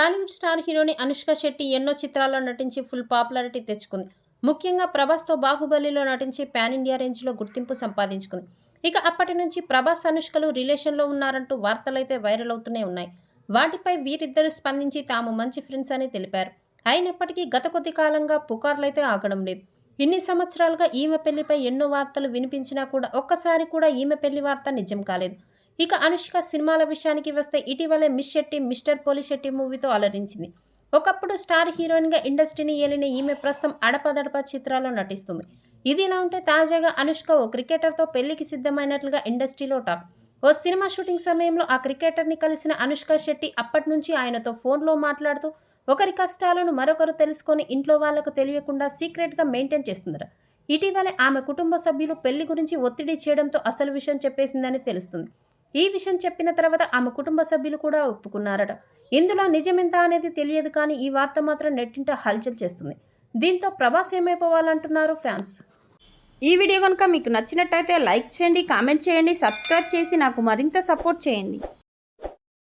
Tollywood star హీరోని అనుష్క శెట్టి ఎన్నో చిత్రాల్లో నటించి ఫుల్ పాపులారిటీ తెచ్చుకుంది. ముఖ్యంగా ప్రభాస్తో బాహుబలిలో నటించి పాన్ ఇండియా రేంజ్లో గుర్తింపు సంపాదించుకుంది. ఇక అప్పటి నుంచి ప్రభాస్ అనుష్కలు రిలేషన్లో ఉన్నారంటూ వార్తలైతే వైరల్ అవుతూనే ఉన్నాయి. వాటిపై వీరిద్దరూ స్పందించి తాము మంచి ఫ్రెండ్స్ అని తెలిపారు. అయినప్పటికీ గత కొద్ది కాలంగా పుకార్లైతే ఆగడం లేదు. ఇన్ని సంవత్సరాలుగా ఈమె పెళ్ళిపై ఎన్నో వార్తలు వినిపించినా కూడా ఒక్కసారి కూడా ఈమె పెళ్ళి వార్త నిజం కాలేదు. ఇక అనుష్క సినిమాల విషయానికి వస్తే ఇటీవలే మిస్ శెట్టి మిస్టర్ పోలిశెట్టి మూవీతో అలరించింది. ఒకప్పుడు స్టార్ హీరోయిన్గా ఇండస్ట్రీని ఏలిన ఈమె ప్రస్తుతం అడపదడప చిత్రాల్లో నటిస్తుంది. ఇది ఇలా ఉంటే తాజాగా అనుష్క ఓ క్రికెటర్తో పెళ్ళికి సిద్ధమైనట్లుగా ఇండస్ట్రీలో టాక్. ఓ సినిమా షూటింగ్ సమయంలో ఆ క్రికెటర్ని కలిసిన అనుష్క శెట్టి అప్పటి నుంచి ఆయనతో ఫోన్లో మాట్లాడుతూ ఒకరి కష్టాలను మరొకరు తెలుసుకొని ఇంట్లో వాళ్ళకు తెలియకుండా సీక్రెట్గా మెయింటైన్ చేస్తుందట. ఇటీవలే ఆమె కుటుంబ సభ్యులు పెళ్ళి గురించి ఒత్తిడి చేయడంతో అసలు విషయం చెప్పేసిందని తెలుస్తుంది. ఈ విషయం చెప్పిన తర్వాత ఆమె కుటుంబ సభ్యులు కూడా ఒప్పుకున్నారట. ఇందులో నిజమెంత అనేది తెలియదు కానీ ఈ వార్త మాత్రం నెట్టింట హల్చల్ చేస్తుంది. దీంతో ప్రభాస్ ఏమైపోవాలంటున్నారు ఫ్యాన్స్? ఈ వీడియో కనుక మీకు నచ్చినట్టయితే లైక్ చేయండి కామెంట్ చేయండి సబ్స్క్రైబ్ చేసి నాకు మరింత సపోర్ట్ చేయండి.